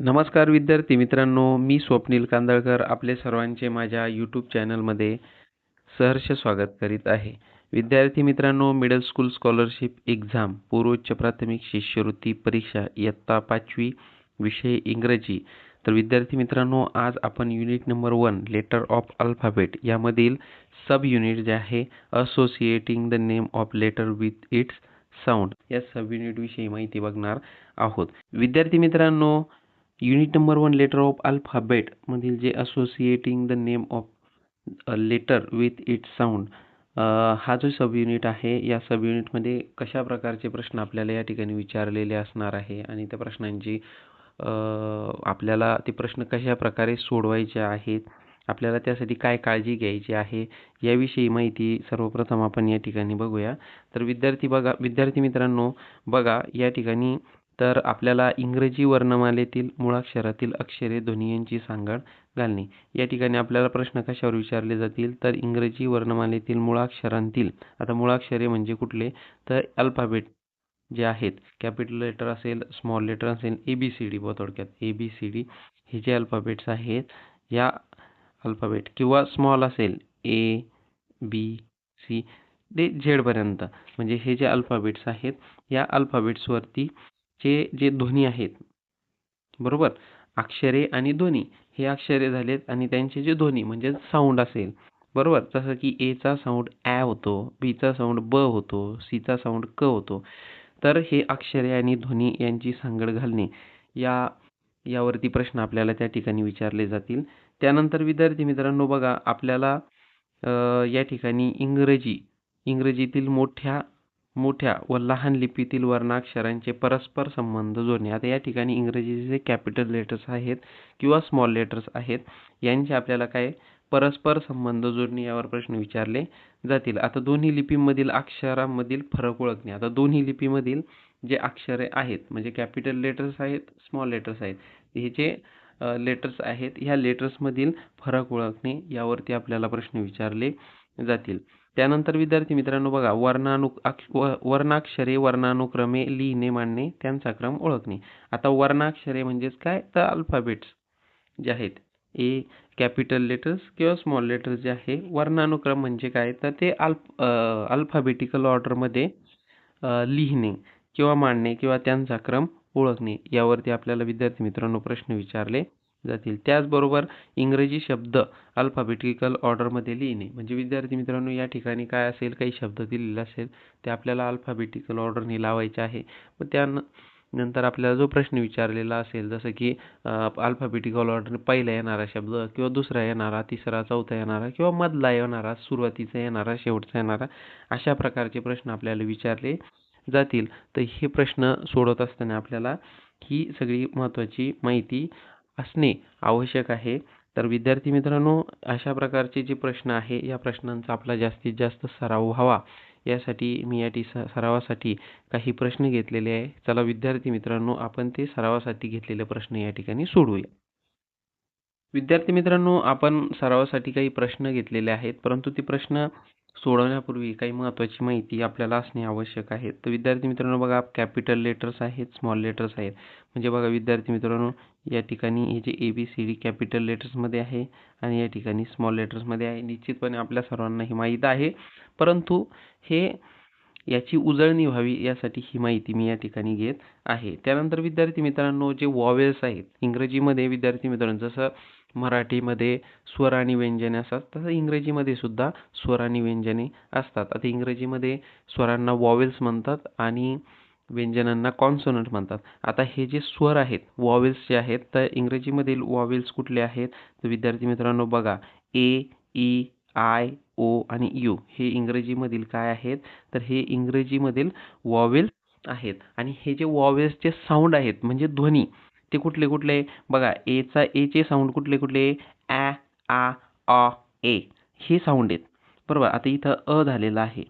नमस्कार विद्यार्थी मित्रांनो मी स्वप्नील कांदळकर आपले सर्वांचे माझ्या यूट्यूब चॅनलमध्ये सहर्ष स्वागत करीत आहे. विद्यार्थी मित्रांनो मिडल स्कूल स्कॉलरशिप एक्झाम पूर्वोच्च प्राथमिक शिष्यवृत्ती परीक्षा इयत्ता पाचवी विषय इंग्रजी. तर विद्यार्थी मित्रांनो आज आपण unit number one letter of alphabet यामधील सब युनिट जे आहे associating the name of letter with its sound या सब युनिटविषयी माहिती बघणार आहोत. विद्यार्थी मित्रांनो unit number one letter of alphabet मधील जे associating the name of letter with it sound हा जो सब युनिट आहे या सब युनिटमध्ये कशा प्रकारचे प्रश्न आपल्याला या ठिकाणी विचारलेले असणार आहे? आणि त्या प्रश्नांची आपल्याला ते प्रश्न कशा प्रकारे सोडवायचे आहेत? आपल्याला त्यासाठी काय काळजी घ्यायची आहे? याविषयी माहिती सर्वप्रथम आपण या ठिकाणी बघूया. तर विद्यार्थी बघा विद्यार्थी मित्रांनो बघा या ठिकाणी तर आपल्याला इंग्रजी वर्णमालेतील मुळाक्षरातील अक्षरे ध्वनी यांची सांगड घालणे या ठिकाणी आपल्याला प्रश्न कशावर विचारले जातील? तर इंग्रजी वर्णमालेतील मुळाक्षरांतील आता मुळाक्षरे म्हणजे कुठले? तर अल्फाबेट जे आहेत कॅपिटल लेटर असेल स्मॉल लेटर असेल ए बी सी डी थोडक्यात. ए बी सी डी हे जे अल्फाबेट्स आहेत या अल्फाबेट किंवा स्मॉल असेल ए बी सी ते झेडपर्यंत म्हणजे हे जे अल्फाबेट्स आहेत या अल्फाबेट्सवरती चे जे ध्वनी आहेत. बरोबर? अक्षरे आणि ध्वनी हे अक्षरे झालेत आणि त्यांचे जे ध्वनी म्हणजे साऊंड असेल. बरोबर? जसं की एचा साऊंड ॲ होतो बीचा साऊंड ब होतो सीचा साऊंड क होतो. तर हे अक्षरे आणि ध्वनी यांची सांगड घालणे या यावरती प्रश्न आपल्याला त्या ठिकाणी विचारले जातील. त्यानंतर विद्यार्थी मित्रांनो बघा आपल्याला या ठिकाणी इंग्रजी इंग्रजीतील मोठ्या मोठ्या व लहान लिपीतील वर्णाक्षरांचे परस्पर संबंध जोडणे. आता या ठिकाणी इंग्रजीचे जे कॅपिटल लेटर्स आहेत किंवा स्मॉल लेटर्स आहेत यांचे आपल्याला काय परस्पर संबंध जोडणे यावर प्रश्न विचारले जातील. आता दोन्ही लिपीमधील अक्षरांमधील फरक ओळखणे. आता दोन्ही लिपीमधील जे अक्षरे आहेत म्हणजे कॅपिटल लेटर्स आहेत स्मॉल लेटर्स आहेत हे जे लेटर्स आहेत ह्या लेटर्समधील फरक ओळखणे यावरती आपल्याला प्रश्न विचारले जातील. त्यानंतर विद्यार्थी मित्रांनो बघा वर्णानु वर्णाक्षरे वर्णानुक्रमे लिहिणे मांडणे त्यांचा क्रम ओळखणे. आता वर्णाक्षरे म्हणजेच काय? तर अल्फाबेट्स जे आहेत. ए कॅपिटल लेटर्स किंवा स्मॉल लेटर्स जे आहे वर्णानुक्रम म्हणजे काय? तर ते अल्फ अल्फाबेटिकल ऑर्डरमध्ये लिहिणे किंवा मांडणे किंवा त्यांचा क्रम ओळखणे. यावरती आपल्याला विद्यार्थी मित्रांनो प्रश्न विचारले. जातील. त्याचबरोबर इंग्रजी शब्द अल्फाबेटिकल ऑर्डरमध्ये लिहिणे. म्हणजे विद्यार्थी मित्रांनो या ठिकाणी काय असेल काही शब्द दिलेले असेल ते आपल्याला अल्फाबेटिकल ऑर्डरने लावायचे आहे. मग त्या नंतर आपल्याला जो प्रश्न विचारलेला असेल जसं की अल्फाबेटिकल ऑर्डरने पहिला येणारा शब्द किंवा दुसरा येणारा तिसरा चौथा येणारा किंवा मधला येणारा सुरुवातीचा येणारा शेवटचा येणारा अशा प्रकारचे प्रश्न आपल्याला विचारले जातील. तर हे प्रश्न सोडवत असताना आपल्याला ही सगळी महत्त्वाची माहिती असणे आवश्यक आहे. तर विद्यार्थी मित्रांनो अशा प्रकारचे जे प्रश्न आहे या प्रश्नांचा आपला जास्तीत जास्त सराव व्हावा. यासाठी मी या टी सरावासाठी काही प्रश्न घेतलेले आहे. चला विद्यार्थी मित्रांनो आपण ते सरावासाठी घेतलेले प्रश्न या ठिकाणी सोडवूया. विद्यार्थी मित्रांनो आपण सरावासाठी काही प्रश्न घेतलेले आहेत परंतु ते प्रश्न सोडवण्यापूर्वी काही महत्त्वाची माहिती आपल्याला असणे आवश्यक आहे. तर विद्यार्थी मित्रांनो बघा कॅपिटल लेटर्स आहेत स्मॉल लेटर्स आहेत. म्हणजे बघा विद्यार्थी मित्रांनो या ठिकाणी हे जे A B C D capital लेटर्समध्ये आहे आणि या ठिकाणी स्मॉल लेटर्समध्ये आहे. निश्चितपणे आपल्या सर्वांना ही माहीत आहे. परंतु हे याची उजळणी व्हावी यासाठी ही माहिती मी या ठिकाणी घेत आहे. त्यानंतर विद्यार्थी मित्रांनो जे वॉवेल्स आहेत इंग्रजीमध्ये विद्यार्थी मित्रांनो जसं मराठीमध्ये स्वर आणि व्यंजने असतात तसं इंग्रजीमध्ये सुद्धा स्वर आणि व्यंजने असतात. आता इंग्रजीमध्ये स्वरांना वॉवेल्स म्हणतात आणि व्यंजनांना कॉन्सोनंट म्हणतात. आता हे जे स्वर आहेत वॉवेल्स जे आहेत तर इंग्रजीमधील वॉवेल्स कुठले आहेत? तर विद्यार्थी मित्रांनो बघा ए ई आय ओ आणि यू हे इंग्रजीमधील काय आहेत? तर हे इंग्रजीमधील वॉवेल्स आहेत. आणि हे जे वॉवेल्सचे साऊंड आहेत म्हणजे ध्वनी ते कुठले कुठले? बघा एचा एचे साऊंड कुठले कुठले? ॲ आ अ ए. हे साऊंड आहेत. बरोबर? आता इथं अ झालेला आहे.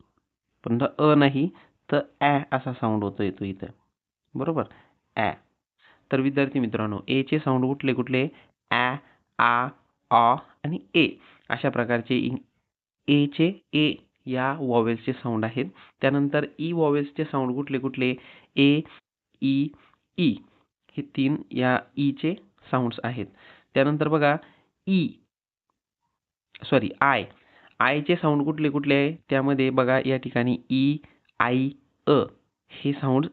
पण अ नाही तर ॲ असा साऊंड होतो येतो इथं. बरोबर? ॲ तर विद्यार्थी मित्रांनो एचे साऊंड कुठले कुठले? ॲ आ अ आणि ए. अशा प्रकारचे एचे ए या वॉवेल्सचे साऊंड आहेत. त्यानंतर ई वॉवेल्सचे साऊंड कुठले कुठले? ए ई ई हे तीन या e ईचे साऊंड्स आहेत. त्यानंतर बघा ई सॉरी आय आयचे साऊंड कुठले कुठले आहे? त्यामध्ये बघा या ठिकाणी ई आय अ हे साऊंड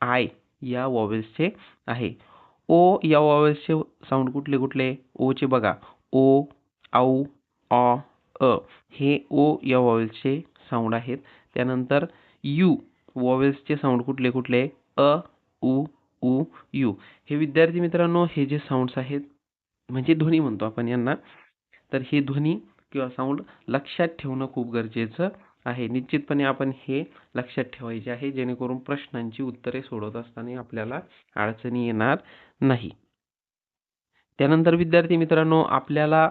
आय या वॉवेल्सचे आहे. ओ या वॉवेल्सचे साऊंड कुठले कुठले? ओचे बघा. ओ औ ऑ अ हे ओ या वॉवेल्सचे साऊंड आहेत. त्यानंतर यू वॉवेल्सचे साऊंड कुठले कुठले? अ उ उ यू. हे विद्यार्थी मित्रांनो हे जे साऊंड्स आहेत म्हणजे ध्वनी म्हणतो आपण यांना तर हे ध्वनी किंवा साऊंड लक्षात ठेवणं खूप गरजेचं आहे. निश्चितपणे आपण हे लक्षात ठेवायचे आहे जेणेकरून प्रश्नांची उत्तरे सोडवत असताना आपल्याला अडचणी येणार नाही. त्यानंतर विद्यार्थी मित्रांनो आपल्याला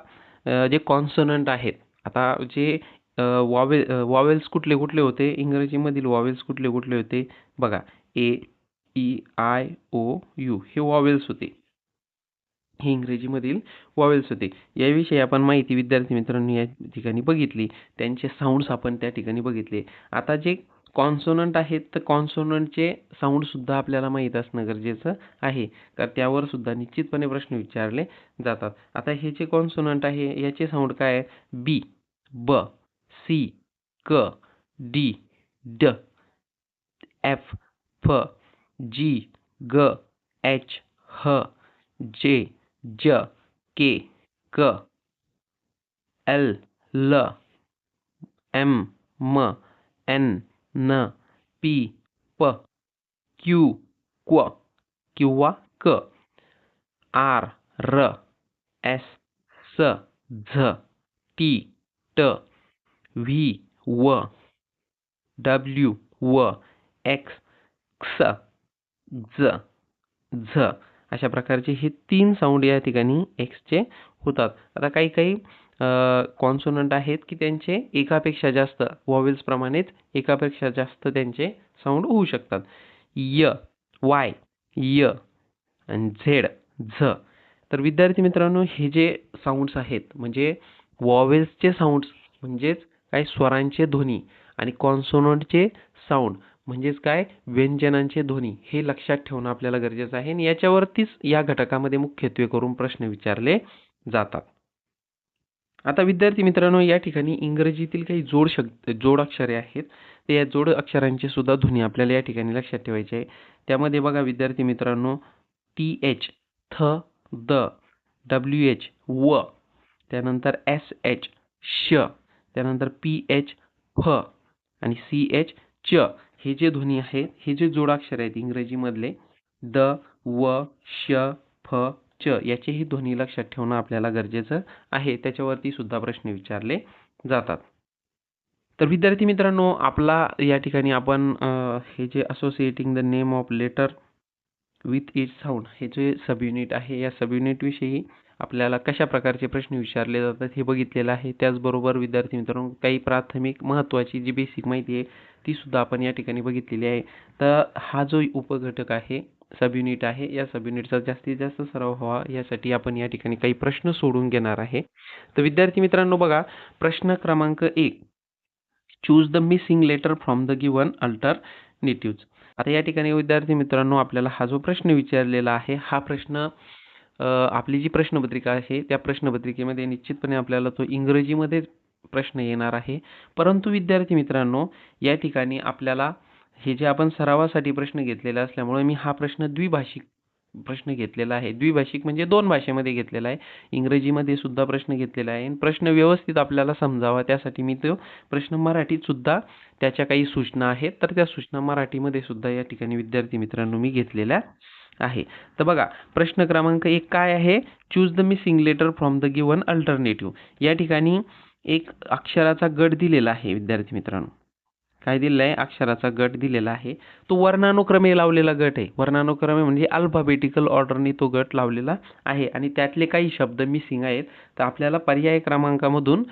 जे कॉन्सनंट आहेत आता जे वॉवे वॉवेल्स कुठले कुठले होते? इंग्रजीमधील वॉवेल्स कुठले कुठले होते? बघा A E I O U हे वॉवेल्स होते हे इंग्रजीमधील वॉवेल्स होते याविषयी आपण माहिती विद्यार्थी मित्रांनो या ठिकाणी बघितली. त्यांचे साऊंड्स आपण त्या ठिकाणी बघितले. आता जे कॉन्सोनंट आहेत तर कॉन्सोनंटचे साऊंडसुद्धा आपल्याला माहीत असणं गरजेचं आहे. तर त्यावर सुद्धा निश्चितपणे प्रश्न विचारले जातात. आता हे जे कॉन्सोनंट आहे याचे साऊंड काय आहे? बी ब सी क डी ड एफ फ G, G, H, H, J, J, K, K, L, L, M, M, N, N, P, P, Q, Q, Q, K, R, R, S, S, Z, T, T, V, W, W, X, X, झ झ अशा प्रकारचे हे तीन sound या ठिकाणी एक्सचे होतात. आता काही काही कॉन्सोनंट आहेत की त्यांचे एकापेक्षा जास्त वॉवेल्सप्रमाणेच एकापेक्षा जास्त त्यांचे साऊंड होऊ शकतात. य वाय य आणि झेड झ. तर विद्यार्थी मित्रांनो हे जे साऊंड्स आहेत म्हणजे वॉवेल्सचे साऊंड्स म्हणजेच काही स्वरांचे ध्वनी आणि कॉन्सोनंटचे साऊंड म्हणजेच काय? व्यंजनांचे ध्वनी. हे लक्षात ठेवणं आपल्याला गरजेचं आहे. आणि याच्यावरतीच या घटकामध्ये मुख्यत्वे करून प्रश्न विचारले जातात. आता विद्यार्थी मित्रांनो या ठिकाणी इंग्रजीतील काही जोड शब्द जोड अक्षरे आहेत. ते या जोड अक्षरांची सुद्धा ध्वनी आपल्याला या ठिकाणी लक्षात ठेवायची आहे. त्यामध्ये बघा विद्यार्थी मित्रांनो टी एच थ द डब्ल्यू एच व त्यानंतर एस एच श त्यानंतर पी एच फ आणि सी एच च. हे जे ध्वनी आहेत हे जे जोडाक्षर आहेत इंग्रजीमधले द व श फ च याचेही ध्वनी लक्षात ठेवणं आपल्याला गरजेचं आहे. त्याच्यावरती सुद्धा प्रश्न विचारले जातात. तर विद्यार्थी मित्रांनो आपला या ठिकाणी आपण हे जे associating the name of letter with it sound हे जे सब युनिट आहे या सब युनिटविषयी आपल्याला कशा प्रकारचे प्रश्न विचारले जातात हे बघितलेलं आहे. त्याचबरोबर विद्यार्थी मित्रांनो काही प्राथमिक महत्त्वाची जी बेसिक माहिती आहे ती सुद्धा आपण या ठिकाणी बघितलेली आहे. तर हा जो उपघटक आहे सब युनिट आहे या सब युनिटचा जास्तीत जास्त सराव व्हावा यासाठी आपण या ठिकाणी काही प्रश्न सोडून घेणार आहे. तर विद्यार्थी मित्रांनो बघा प्रश्न क्रमांक एक choose the missing letter from the given alternatives आता या ठिकाणी विद्यार्थी मित्रांनो आपल्याला हा जो प्रश्न विचारलेला आहे हा प्रश्न आपली जी प्रश्नपत्रिका आहे त्या प्रश्नपत्रिकेमध्ये निश्चितपणे आपल्याला तो इंग्रजीमध्ये प्रश्न येणार आहे. परंतु विद्यार्थी मित्रांनो या ठिकाणी आपल्याला हे जे आपण सरावासाठी प्रश्न घेतलेला असल्यामुळे मी हा प्रश्न द्विभाषिक प्रश्न घेतलेला आहे. द्विभाषिक म्हणजे दोन भाषेमध्ये घेतलेला आहे. इंग्रजीमध्ये सुद्धा प्रश्न घेतलेला आहे. आणि प्रश्न व्यवस्थित आपल्याला समजावा. त्यासाठी मी तो प्रश्न मराठीत सुद्धा त्याच्या काही सूचना आहेत. तर त्या सूचना मराठीमध्ये सुद्धा या ठिकाणी विद्यार्थी मित्रांनो मी घेतलेल्या आहे. तर बघा प्रश्न क्रमांक एक काय आहे? Choose the missing letter from the given alternative या ठिकाणी एक अक्षराचा गट दिलेला आहे विद्यार्थी मित्रांनो. काय दिलेला आहे? अक्षराचा गट दिलेला आहे. तो वर्णानुक्रमे लावलेला गट आहे. वर्णानुक्रमे म्हणजे अल्फाबेटिकल ऑर्डरने तो गट लावलेला आहे. आणि त्यातले काही शब्द मिसिंग आहेत. तर आपल्याला पर्याय क्रमांकामधून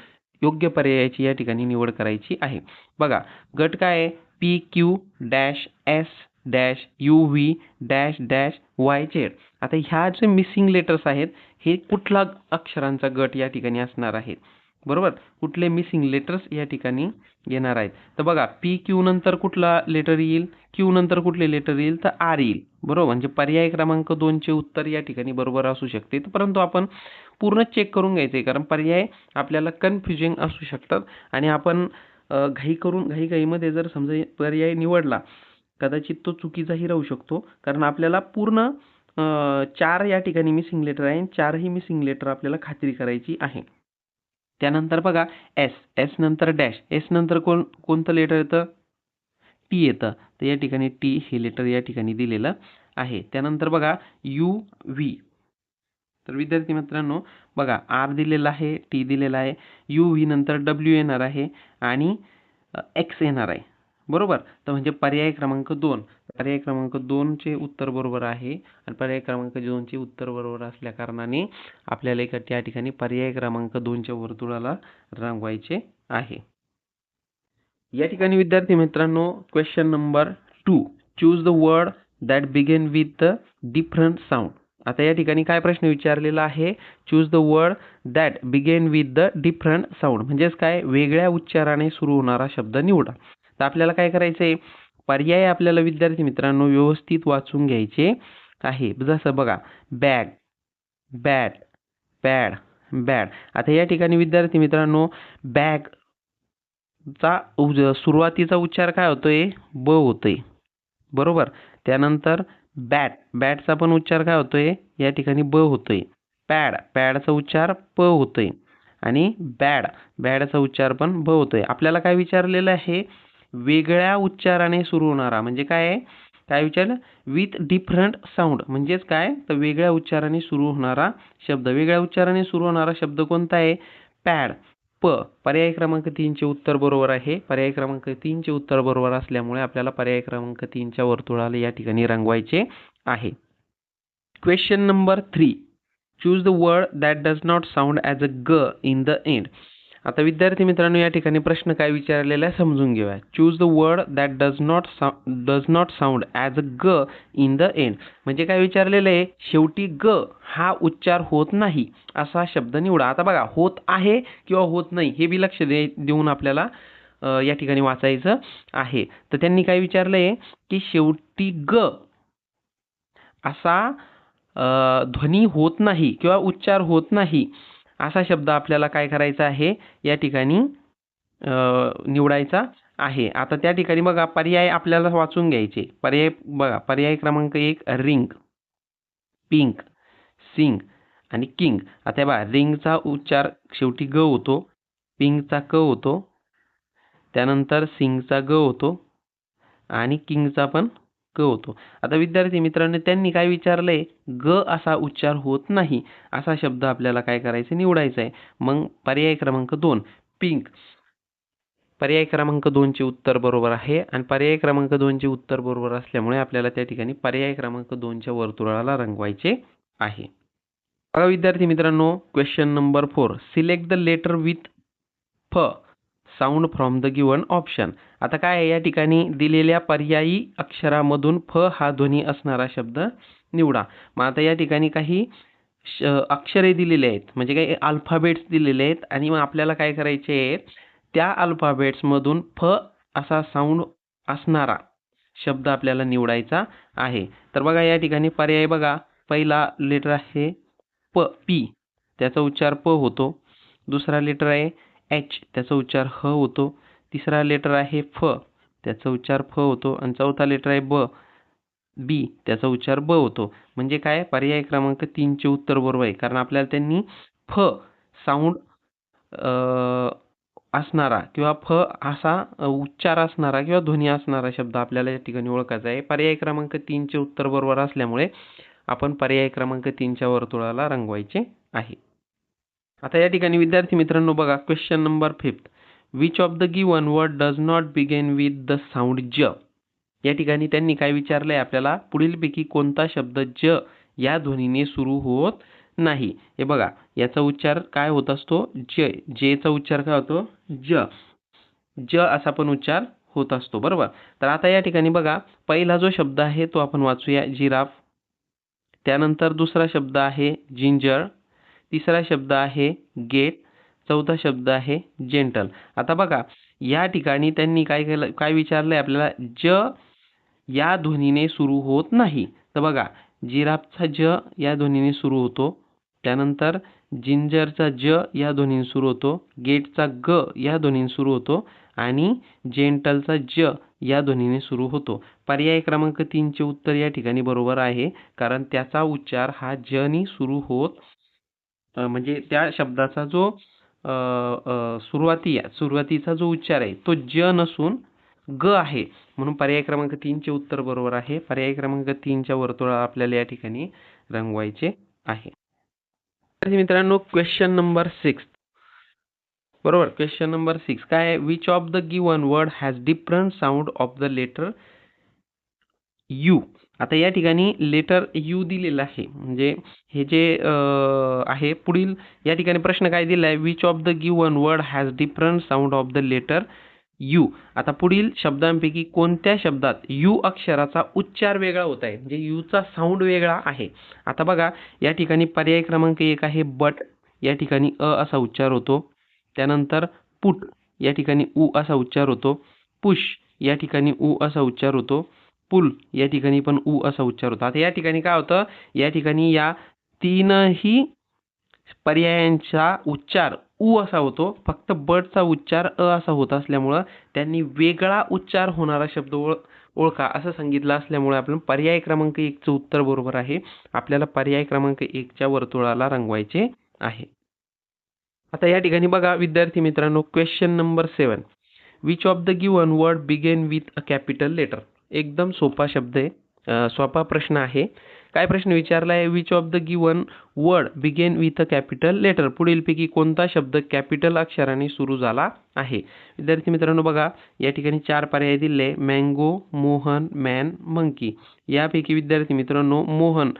योग्य पर्यायाची या ठिकाणी निवड करायची आहे. बघा गट काय आहे? P Q dash S dash U V dash dash Y Z आता ह्या जे मिसिंग लेटर्स आहेत हे कुठला अक्षरांचा गट या ठिकाणी असणार आहे बरोबर? कुठले मिसिंग लेटर्स या ठिकाणी येणार आहेत? तर बघा पी क्यू नंतर कुठला लेटर येईल? क्यू नंतर कुठले लेटर येईल? तर आर येईल. बरोबर? म्हणजे पर्याय क्रमांक दोनचे उत्तर या ठिकाणी बरोबर असू शकते. परंतु आपण पूर्ण चेक करून घ्यायचं आहे कारण पर्याय आपल्याला कन्फ्युजिंग असू शकतात. आणि आपण घाई करून घाई घाईमध्ये जर समजा पर्याय निवडला कदाचित तो चुकीचाही राहू शकतो. कारण आपल्याला पूर्ण चार या ठिकाणी मिसिंग लेटर आहे आणि चारही मिसिंग लेटर आपल्याला खात्री करायची आहे. त्यानंतर बघा एस एस नंतर डॅश एस नंतर कोण कोणतं लेटर येतं? टी येतं. तर या ठिकाणी टी हे लेटर या ठिकाणी दिलेलं आहे. त्यानंतर बघा यू व्ही तर विद्यार्थी मित्रांनो बघा आर दिलेला आहे टी दिलेला आहे यू व्ही नंतर डब्ल्यू येणार आहे आणि एक्स येणार आहे. बरोबर? तर म्हणजे पर्याय क्रमांक दोन. पर्याय क्रमांक दोनचे उत्तर बरोबर आहे आणि पर्याय क्रमांक दोनचे उत्तर बरोबर असल्या कारणाने आपल्याला एका त्या ठिकाणी पर्याय क्रमांक दोनच्या वर्तुळाला रंगवायचे आहे. या ठिकाणी विद्यार्थी मित्रांनो question number two choose the word that begin with the different sound आता या ठिकाणी काय प्रश्न विचारलेला आहे? Choose the word that begin with the different sound म्हणजेच काय? वेगळ्या उच्चाराने सुरू होणारा शब्द निवडा. तर आपल्याला काय करायचं आहे पर्याय आपल्याला विद्यार्थी मित्रांनो व्यवस्थित वाचून घ्यायचे आहे. जसं बघा बॅग बॅट पॅड बॅड आता या ठिकाणी विद्यार्थी मित्रांनो बॅग चा उज- सुरुवातीचा उच्चार काय होतोय? ब होतोय. बरोबर? त्यानंतर बॅट बॅटचा पण उच्चार काय होतोय? या ठिकाणी ब होतोय. पॅड पॅडचा उच्चार प होतोय. आणि बॅड बॅडचा उच्चार पण ब होतोय. आपल्याला काय विचारलेलं आहे? वेगळ्या उच्चाराने सुरू होणारा. म्हणजे काय आहे? काय विचारलं? विथ डिफरंट साऊंड म्हणजेच काय? तर वेगळ्या उच्चाराने सुरू होणारा शब्द. वेगळ्या उच्चाराने सुरू होणारा शब्द कोणता आहे? पॅड प. पर्याय क्रमांक तीनचे उत्तर बरोबर आहे. पर्याय क्रमांक तीनचे उत्तर बरोबर असल्यामुळे आपल्याला पर्याय क्रमांक तीनच्या वर्तुळाला या ठिकाणी रंगवायचे आहे. Question number three choose the word that does not sound as a ग इन द एंड आता विद्यार्थी मित्रांनो या ठिकाणी प्रश्न काय विचारलेला आहे समजून घेऊया. Choose the word that does not does not sound as a ग इन द एंड म्हणजे काय विचारलेलं आहे? शेवटी ग हा उच्चार होत नाही असा शब्द निवडा. आता बघा होत आहे किंवा होत नाही हे बी लक्ष दे देऊन आपल्याला या ठिकाणी वाचायचं आहे. तर त्यांनी काय विचारलंय? की शेवटी ग असा ध्वनी होत नाही किंवा उच्चार होत नाही असा शब्द आपल्याला काय करायचा आहे? या ठिकाणी निवडायचा आहे. आता त्या ठिकाणी बघा पर्याय आपल्याला वाचून घ्यायचे. पर्याय बघा पर्याय क्रमांक एक रिंग. पिंक सिंग आणि किंग. आता बघा रिंगचा उच्चार शेवटी ग होतो पिंकचा क होतो त्यानंतर सिंगचा ग होतो आणि किंगचा पण क होतो. आता विद्यार्थी मित्रांनो त्यांनी काय विचारलंय? ग असा उच्चार होत नाही. असा शब्द आपल्याला काय करायचं? निवडायचा आहे. मग पर्याय क्रमांक दोन पिंक. पर्याय क्रमांक दोनचे उत्तर बरोबर आहे आणि पर्याय क्रमांक दोनचे उत्तर बरोबर असल्यामुळे आपल्याला त्या ठिकाणी पर्याय क्रमांक दोनच्या वर्तुळाला रंगवायचे आहे. बघा विद्यार्थी मित्रांनो question number four select the letter with फ sound from the given option आता काय आहे? या ठिकाणी दिलेल्या पर्यायी अक्षरामधून फ हा ध्वनी असणारा शब्द निवडा. मग आता या ठिकाणी काही श अक्षरे दिलेले आहेत. म्हणजे काही अल्फाबेट्स दिलेले आहेत. आणि मग आपल्याला काय करायचे आहे? त्या अल्फाबेट्समधून फ असा साऊंड असणारा शब्द आपल्याला निवडायचा आहे. तर बघा या ठिकाणी पर्याय बघा. पहिला लेटर आहे प पी त्याचा उच्चार प होतो. दुसरा लेटर आहे एच त्याचा उच्चार ह होतो. तिसरा लेटर आहे फ त्याचा उच्चार फ होतो. आणि चौथा लेटर आहे ब बी त्याचा उच्चार ब होतो. म्हणजे काय? पर्याय क्रमांक तीनचे उत्तर बरोबर आहे. कारण आपल्याला त्यांनी फ साऊंड असणारा किंवा फ असा उच्चार असणारा किंवा ध्वनी असणारा शब्द आपल्याला या ठिकाणी ओळखायचा आहे. पर्याय क्रमांक तीनचे उत्तर बरोबर असल्यामुळे आपण पर्याय क्रमांक तीनच्या वर्तुळाला रंगवायचे आहे. आता या ठिकाणी विद्यार्थी मित्रांनो बघा question number fifth which of the given word does not begin with the sound ज या ठिकाणी त्यांनी काय विचारलंय आपल्याला? पुढीलपैकी कोणता शब्द ज या ध्वनीने सुरू होत नाही? हे बघा याचा उच्चार काय होत असतो? ज. जेचा उच्चार काय होतो? ज. ज असा पण उच्चार होत असतो बरोबर? तर आता या ठिकाणी बघा पहिला जो शब्द आहे तो आपण वाचूया जिराफ. त्यानंतर दुसरा शब्द आहे जिंजर. तिसरा शब्द आहे गेट चौथा शब्द आहे जेंटल आता बघा या ठिकाणी त्यांनी काय केलं काय विचारलंय आपल्याला? ज या ध्वनीने सुरू होत नाही. तर बघा जिराफचा ज या ध्वनीने सुरू होतो. त्यानंतर जिंजरचा ज या ध्वनीने सुरू होतो. गेटचा ग या ध्वनीने सुरू होतो. आणि जेंटलचा ज या ध्वनीने सुरू होतो. पर्याय क्रमांक तीनचे उत्तर या ठिकाणी बरोबर आहे. कारण त्याचा उच्चार हा जनी सुरू होत म्हणजे त्या शब्दाचा जो सुरुवाती सुरुवातीचा जो उच्चार आहे तो ज नसून ग आहे. म्हणून पर्याय क्रमांक तीनचे उत्तर बरोबर आहे. पर्याय क्रमांक तीनच्या वर्तुळा आपल्याला या ठिकाणी रंगवायचे आहे. मित्रांनो क्वेश्चन नंबर सिक्स बरोबर क्वेश्चन नंबर सिक्स काय which of the given word has different sound of the letter U आता या ठिकाणी लेटर यू दिलेलं आहे. म्हणजे हे जे आहे पुढील या ठिकाणी प्रश्न काय दिला आहे which of the given word has different sound of the letter U आता पुढील शब्दांपैकी कोणत्या शब्दात यू अक्षराचा उच्चार वेगळा होत आहे? म्हणजे यूचा साऊंड वेगळा आहे. आता बघा या ठिकाणी पर्याय क्रमांक एक आहे बट या ठिकाणी अ असा उच्चार होतो. त्यानंतर पुट या ठिकाणी उ असा उच्चार होतो. पुश या ठिकाणी उ असा उच्चार होतो. पुल या ठिकाणी पण उ असा उच्चार होतो. आता या ठिकाणी काय होतं? या ठिकाणी या तीनही पर्यायांचा उच्चार उ असा होतो. फक्त बटचा उच्चार अ असा होत असल्यामुळं त्यांनी वेगळा उच्चार होणारा शब्द ओळ ओळखा असं सांगितलं असल्यामुळे आपण पर्याय क्रमांक एकचं उत्तर बरोबर आहे. आपल्याला पर्याय क्रमांक एकच्या वर्तुळाला रंगवायचे आहे. आता या ठिकाणी बघा विद्यार्थी मित्रांनो question number seven which of the given word begin with a capital letter एकदम सोपा शब्द आहे. सोपा प्रश्न आहे. काय प्रश्न विचारला आहे which of the given word begin with a capital letter पुढीलपैकी कोणता शब्द कॅपिटल अक्षराने सुरू झाला आहे? विद्यार्थी मित्रांनो बघा या ठिकाणी चार पर्याय दिले. मँगो मोहन मॅन मंकी यापैकी विद्यार्थी मित्रांनो मोहन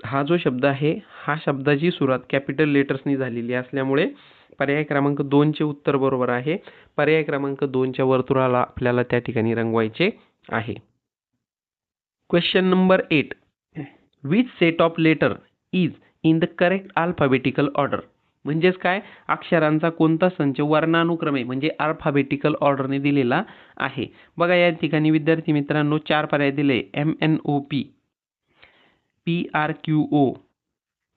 हा जो शब्द आहे हा शब्दाची सुरुवात कॅपिटल लेटर्सनी झालेली असल्यामुळे पर्याय क्रमांक दोनचे उत्तर बरोबर आहे. पर्याय क्रमांक दोनच्या वर्तुळाला आपल्याला त्या ठिकाणी रंगवायचे आहे. Question number eight which set of letter is in the correct alphabetical order म्हणजेच काय? अक्षरांचा कोणता संच वर्णानुक्रमे म्हणजे अल्फाबेटिकल ऑर्डरने दिलेला आहे. बघा या ठिकाणी विद्यार्थी मित्रांनो चार पर्याय दिले. M N O P P R Q O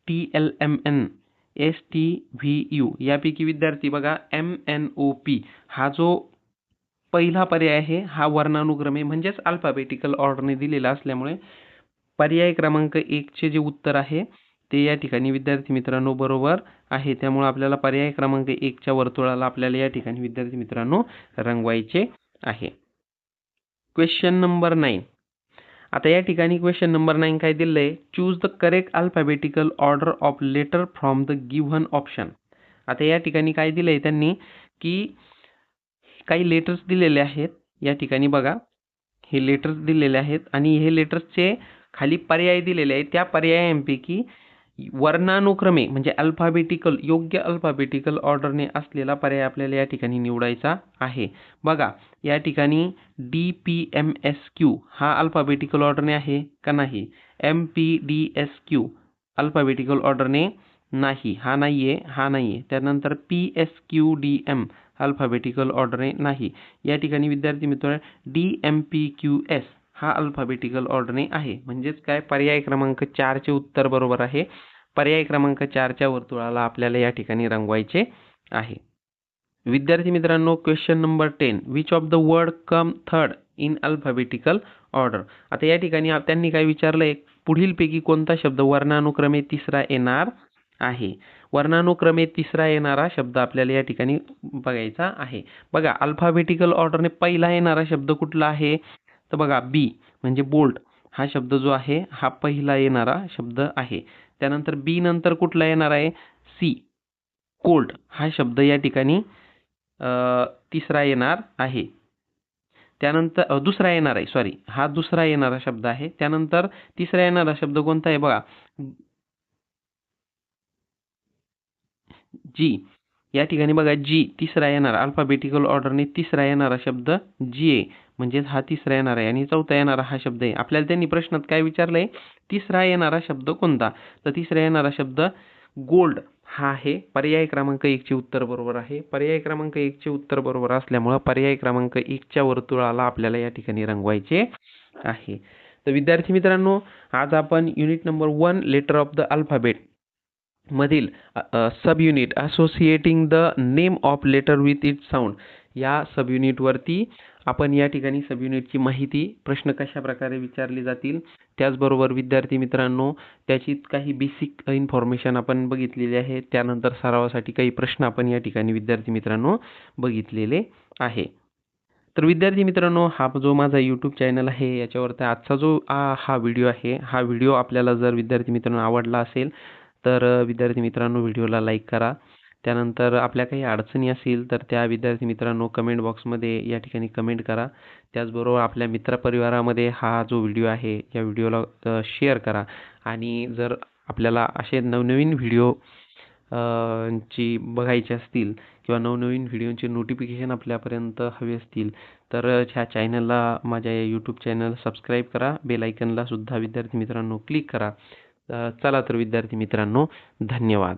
T L M N S T V U यापैकी विद्यार्थी बघा एम एन ओ पी हा जो पहिला पर्याय आहे हा वर्णानुक्रमे म्हणजेच अल्फाबेटिकल ऑर्डरने दिलेला असल्यामुळे पर्याय क्रमांक एकचे जे उत्तर आहे ते या ठिकाणी विद्यार्थी मित्रांनो बरोबर आहे. त्यामुळे आपल्याला पर्याय क्रमांक एकच्या वर्तुळाला आपल्याला या ठिकाणी विद्यार्थी मित्रांनो रंगवायचे आहे. क्वेश्चन नंबर नाईन आता या ठिकाणी क्वेश्चन नंबर नाईन काय दिलं आहे choose the correct alphabetical order of letter from the given option आता या ठिकाणी काय दिलं आहे त्यांनी? की काही लेटर्स दिलेले आहेत. या ठिकाणी बघा. हे लेटर्स दिलेले आहेत आणि हे लेटर्सचे खाली पर्याय दिलेले आहेत. त्या पर्यायांपैकी वर्णानुक्रमे म्हणजे अल्फाबेटिकल योग्य अल्फाबेटिकल ऑर्डरने असलेला पर्याय आपल्याला या ठिकाणी निवडायचा आहे. बघा या ठिकाणी D P M S Q हा अल्फाबेटिकल ऑर्डरने आहे का नाही? M P D S Q alphabetical ऑर्डरने नाही. हा नाही आहे हा नाही आहे त्यानंतर P S Q D M alphabetical ऑर्डरने नाही. या ठिकाणी विद्यार्थी मित्र D M P Q S हा अल्फाबेटिकल ऑर्डरने आहे. म्हणजेच काय? पर्याय क्रमांक चारचे उत्तर बरोबर आहे. पर्याय क्रमांक चारच्या वर्तुळाला आपल्याला या ठिकाणी रंगवायचे आहे. विद्यार्थी मित्रांनो question number ten which of the word come third in alphabetical order आता या ठिकाणी त्यांनी काय विचारलंय? पुढीलपैकी कोणता शब्द वर्णानुक्रमे तिसरा येणार आहे? वर्णानुक्रमे तिसरा येणारा शब्द आपल्याला या ठिकाणी बघायचा आहे. बघा अल्फाबेटिकल ऑर्डरने पहिला येणारा शब्द कुठला आहे? तर बघा बी म्हणजे बोल्ट हा शब्द जो आहे हा पहिला येणारा शब्द आहे. त्यानंतर बी नंतर कुठला येणार आहे? सी कोल्ड हा शब्द या ठिकाणी तिसरा येणार आहे. त्यानंतर दुसरा येणार आहे सॉरी हा दुसरा येणारा शब्द आहे. त्यानंतर तिसरा येणारा शब्द कोणता आहे? बघा जी या ठिकाणी बघा जी तिसरा येणार. अल्फाबेटिकल ऑर्डरने तिसरा येणारा शब्द जी ए म्हणजेच हा तिसरा येणार आहे आणि चौथा येणारा हा शब्द आहे. आपल्याला त्यांनी प्रश्नात काय विचारलंय? तिसरा येणारा शब्द कोणता? तर तिसरा येणारा शब्द गोल्ड हा आहे पर्याय क्रमांक एकचे उत्तर बरोबर आहे. पर्याय क्रमांक एकचे उत्तर बरोबर असल्यामुळं पर्याय क्रमांक एकच्या वर्तुळाला आपल्याला या ठिकाणी रंगवायचे आहे. तर विद्यार्थी मित्रांनो आज आपण unit number one letter of the alphabet मधील sub unit associating the name of letter with it sound या सब युनिटवरती आपण या ठिकाणी सब युनिटची माहिती प्रश्न कशा प्रकारे विचारले जातील त्याचबरोबर विद्यार्थी मित्रांनो त्याची काही बेसिक इन्फॉर्मेशन आपण बघितलेली आहे. त्यानंतर सरावासाठी काही प्रश्न आपण या ठिकाणी विद्यार्थी मित्रांनो बघितलेले आहे. तर विद्यार्थी मित्रांनो हा जो माझा यूट्यूब चॅनल आहे याच्यावरती आजचा जो हा व्हिडिओ आहे हा व्हिडिओ आपल्याला जर विद्यार्थी मित्रांनो आवडला असेल तर विद्यार्थी मित्रांनो व्हिडिओला लाईक करा. त्यानंतर आपल्या काही अडचणी असतील तर त्या विद्यार्थी मित्रांनो कमेंट बॉक्समध्ये या ठिकाणी कमेंट करा. त्याचबरोबर आपल्या मित्रपरिवारामध्ये हा जो व्हिडिओ आहे या व्हिडिओला शेअर करा. आणि जर आपल्याला असे नवनवीन व्हिडिओ ची बघायचे असतील किंवा नवनवीन व्हिडिओंची नोटिफिकेशन आपल्यापर्यंत हवे असतील तर ह्या चॅनलला माझ्या या यूट्यूब चॅनल सबस्क्राईब करा. बेल सुद्धा विद्यार्थी मित्रांनो क्लिक करा. चला तर विद्यार्थी मित्रांनो धन्यवाद.